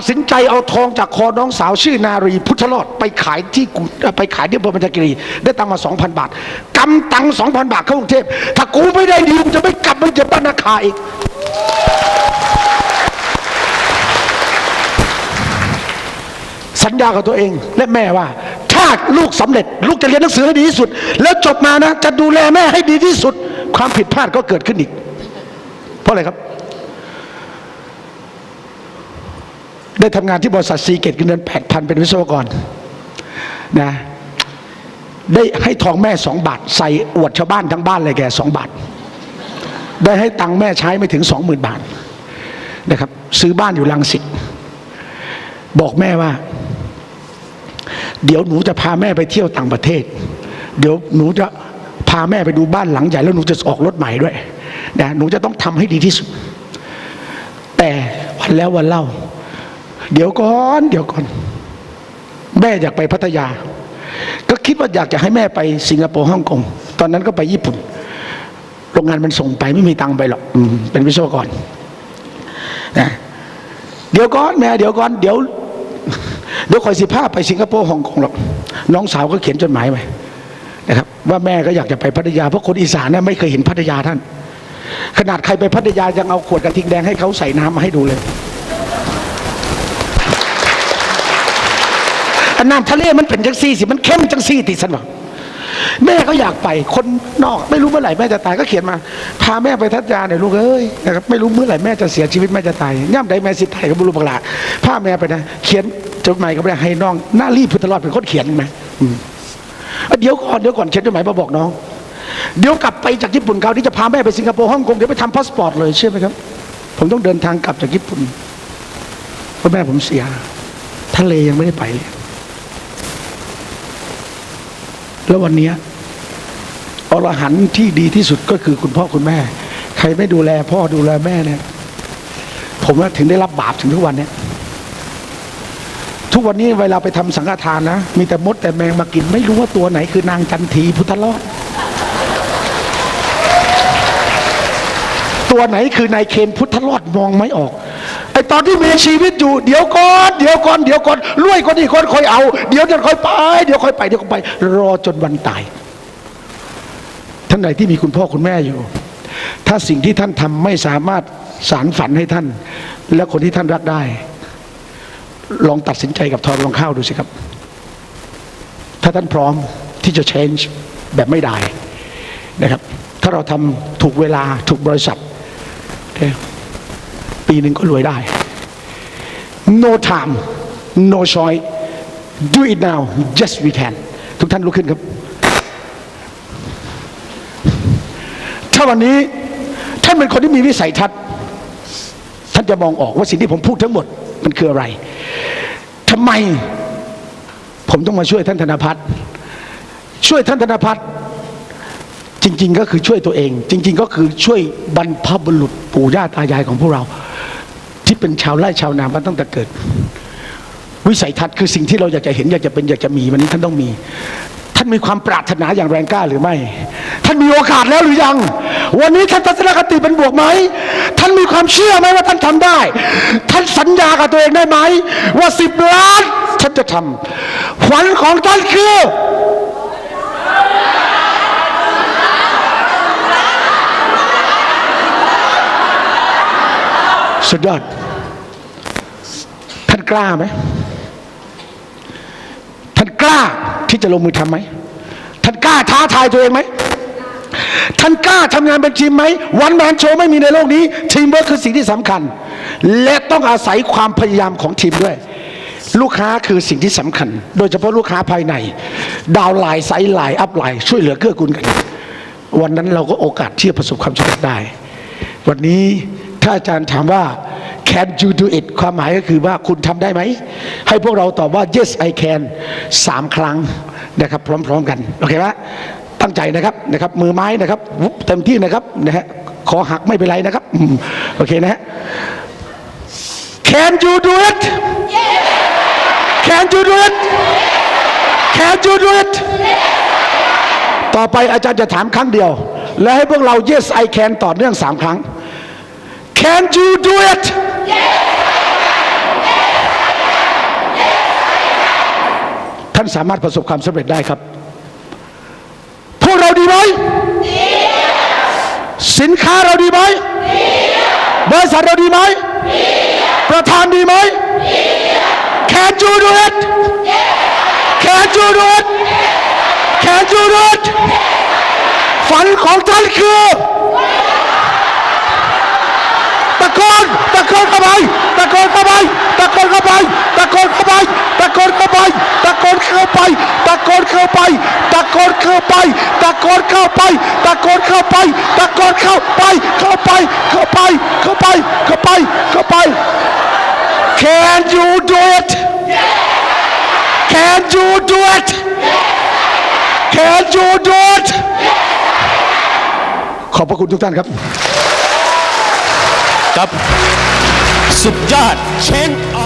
ตัดสินใจเอาทองจากคอน้องสาวชื่อนารี พุทธรอดไปขายที่ไปขายที่อำเภอบัญชากิรีได้ตังค์มา2,000บาทกำตังค์2,000บาทเข้ากรุงเทพถ้ากูไม่ได้ดีกูจะไม่กลับมันจะบ้านนาคาอีกสัญญากับตัวเองและแม่ว่า ถ้าลูกสำเร็จ ลูกจะเรียนหนังสือให้ดีที่สุด แล้วจบมานะ จะดูแลแม่ให้ดีที่สุด ความผิดพลาดก็เกิดขึ้นอีก เพราะอะไรครับ ได้ทำงานที่บริษัทซีเกตเงินแปดพันเป็นวิศวกรนะได้ให้ทองแม่สองบาท ใส่อวดชาวบ้านทั้งบ้านเลยแกสองบาท ได้ให้ตังค์แม่ใช้ไม่ถึงสองหมื่นบาทนะครับ ซื้อบ้านอยู่ลังสิตบอกแม่ว่า เดี๋ยวหนูจะพาแม่ไปเที่ยวต่างประเทศ เดี๋ยวหนูจะพาแม่ไปดูบ้านหลังใหญ่แล้วหนูจะออกรถใหม่ด้วยนะหนูจะต้องทำให้ดีที่สุด แต่วันแล้ววันเล่า เดี๋ยวก่อนเดี๋ยวก่อน แม่อยากไปพัทยา ก็คิดว่าอยากจะให้แม่ไปสิงคโปร์ฮ่องกงตอนนั้นก็ไปญี่ปุ่น โรงงานมันส่งไปไม่มีตังค์ไปหรอกเป็นวิศวกรนะเดี๋ยวก่อนแม่เดี๋ยวก่อนเดี๋ยวเดี๋ยวคอยสิพาไปสิงคโปร์ฮ่องกงหรอกน้องสาวก็เขียนจดหมายไปนะครับ ว่าแม่ก็อยากจะไปพัทยาเพราะคนอีสานเนี่ยไม่เคยเห็นพัทยาท่าน ขนาดใครไปพัทยายังเอาขวดกระทิงแดงให้เขาใส่น้ำมาให้ดูเลย อันน้ำทะเลมันเป็นจังซี่สิมันเข้มจังซี่ติสันบอกแม่ก็อยากไปคนนอก ไม่รู้เมื่อไหร่แม่จะตายก็เขียนมา พาแม่ไปทัศยาหน่อยลูกเอ้ยนะครับไม่รู้เมื่อไหร่แม่จะเสียชีวิตแม่จะตายย่ำใดแม่สิตายก็บุรุษบักหลาพาแม่ไปนะ เขียนจดหมายก็ไม่ได้ให้น้องหน้ารีบพุทธรอดเป็นคนเขียนไหมเดี๋ยวก่อนเดี๋ยวก่อนเขียนจดหมายมาบอกน้อง เดี๋ยวกลับไปจากญี่ปุ่นคราวนี้จะพาแม่ไปสิงคโปร์ฮ่องกงเดี๋ยวไปทำพาสปอร์ตเลยเชื่อไหมครับ ผมต้องเดินทางกลับจากญี่ปุ่นเพราะแม่ผมเสีย ทะเลยังไม่ได้ไปเลย แล้ววันนี้อรหันต์ที่ดีที่สุดก็คือคุณพ่อคุณแม่ ใครไม่ดูแลพ่อดูแลแม่เนี่ย ผมว่าถึงได้รับบาปถึงทุกวันเนี้ยทุกวันนี้เวลาไปทำสังฆทานนะ มีแต่มดแต่แมงมากิน ไม่รู้ว่าตัวไหนคือนางจันทีพุทธรอดตัวไหนคือนายเคนพุทธรอดมองไม่ออก ไอตอนที่มีชีวิตอยู่เดี๋ยวก่อนเดี๋ยวก่อนเดี๋ยวก่อนรวยคนอีกคนคอยเอา เดี๋ยวจะค่อยไป เดี๋ยวค่อยไปเดี๋ยวค่อยไป รอจนวันตาย ท่านใดที่มีคุณพ่อคุณแม่อยู่ ถ้าสิ่งที่ท่านทำไม่สามารถสารฝันให้ท่าน และคนที่ท่านรักได้ ลองตัดสินใจกับทอนรองข้าวดูสิครับ ถ้าท่านพร้อมที่จะ change แบบไม่ได้นะครับ ถ้าเราทำถูกเวลาถูกบริษัทเนี่ย ปีหนึ่งก็รวยได้ no time no choice do it now yes we can ทุกท่านลุกขึ้นครับ ถ้าวันนี้ท่านเป็นคนที่มีวิสัยทัศน์ ท่านจะมองออกว่าสิ่งที่ผมพูดทั้งหมดมันคืออะไรทำไมผมต้องมาช่วยท่านธนพัฒน์ช่วยท่านธนพัฒน์จริง ๆ ก็คือช่วยตัวเอง จริง ๆ ก็คือช่วยบรรพบุรุษปู่ย่าตายายของพวกเรา ที่เป็นชาวไร่ชาวนามาตั้งแต่เกิด วิสัยทัศน์คือสิ่งที่เราอยากจะเห็นอยากจะเป็นอยากจะมีวันนี้ท่านต้องมี ท่านมีความปรารถนาอย่างแรงกล้าหรือไม่ ท่านมีโอกาสแล้วหรือยัง วันนี้ท่านทัศนคติเป็นบวกไหมท่านมีความเชื่อไหมว่าท่านทำได้ ท่านสัญญากับตัวเองได้ไหมว่าสิบล้านท่านจะทำฝันของท่านคือสุดยอด กล้าไหมท่านกล้าที่จะลงมือทำไหมท่านกล้าท้าทายตัวเองไหมท่านกล้าทำงานเป็นทีมไหมวันแมนโชว์ไม่มีในโลกนี้ ทีมเวิร์คคือสิ่งที่สำคัญ และต้องอาศัยความพยายามของทีมด้วย ลูกค้าคือสิ่งที่สำคัญ โดยเฉพาะลูกค้าภายใน ดาวไลน์ไซด์ไลน์อัพไลน์ช่วยเหลือเกื้อกูลกัน วันนั้นเราก็โอกาสที่จะประสบความสำเร็จได้ วันนี้ถ้าอาจารย์ถามว่า can you do it ความหมายก็คือว่าคุณทำได้ไหม ให้พวกเราตอบว่า yes I can สามครั้งนะครับพร้อมๆกัน โอเคไหมตั้งใจนะครับนะครับมือไม้นะครับวุบเต็มที่นะครับนะฮะขอหักไม่เป็นไรนะครับอืมโอเคนะฮะ can you do it can you do it can you do it ต่อไปอาจารย์จะถามครั้งเดียว และให้พวกเรา yes I can ต่อเนื่องสามครั้ง Can you do it? ท่านสามารถประสบความสำเร็จได้ครับ พวกเราดีไหม สินค้าเราดีไหม บริษัทเราดีไหม ประธานดีไหม Can you do it? Can you do it? Can you do it? ฝันของท่านคือ นตะโกนเข้าไปตะโกนเข้าไปตะโกนเข้าไปตะโกนเข้าไปตะโกนเข้าไปตะโกนเข้าไปตะโกนเข้าไปตะโกนเข้าไปตะโกนเข้าไปตะโกนเข้าไปตะโกนเข้าไปเข้าไปเข้าไปเข้าไปเข้าไปเข้าไป Can you do it Can you do it Can you do it ขอบพระคุณทุกท่านครับ ครับสุดยอดเชนอ